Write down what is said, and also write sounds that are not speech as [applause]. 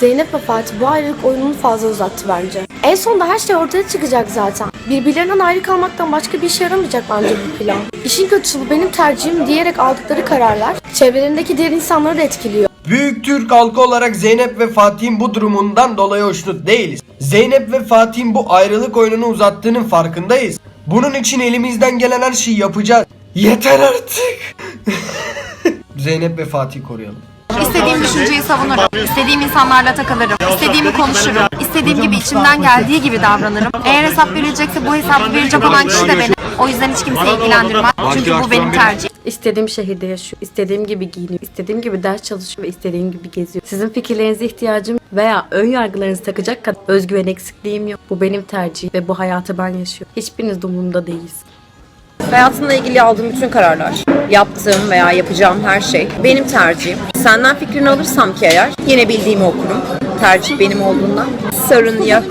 Zeynep ve Fatih bu ayrılık oyununu fazla uzattı bence. En sonunda her şey ortaya çıkacak zaten. Birbirlerinden ayrı kalmaktan başka bir işe yaramayacak bence bu plan. İşin kötüsü bu benim tercihim diyerek aldıkları kararlar çevrelerindeki diğer insanları da etkiliyor. Büyük Türk halkı olarak Zeynep ve Fatih'in bu durumundan dolayı hoşnut değiliz. Zeynep ve Fatih'in bu ayrılık oyununu uzattığının farkındayız. Bunun için elimizden gelen her şeyi yapacağız. Yeter artık. [laughs] Zeynep ve Fatih'i koruyalım. İstediğim düşünceyi savunurum. İstediğim insanlarla takılırım. İstediğimi konuşurum. İstediğim gibi içimden geldiği gibi davranırım. Eğer hesap verilecekse bu hesabı verecek olan kişi de benim. O yüzden hiç kimseyi ilgilendirmez. Çünkü bu benim tercihim. İstediğim şehirde yaşıyor, istediğim gibi giyiniyor, istediğim gibi ders çalışıyor ve istediğim gibi geziyor. Sizin fikirlerinize ihtiyacım veya ön yargılarınızı takacak kadar özgüven eksikliğim yok. Bu benim tercihim ve bu hayatı ben yaşıyorum. Hiçbiriniz umurumda değiliz. Hayatımla ilgili aldığım bütün kararlar, yaptığım veya yapacağım her şey benim tercihim. Senden fikrini alırsam ki eğer yine bildiğimi okurum. Tercih benim olduğundan sorun yok.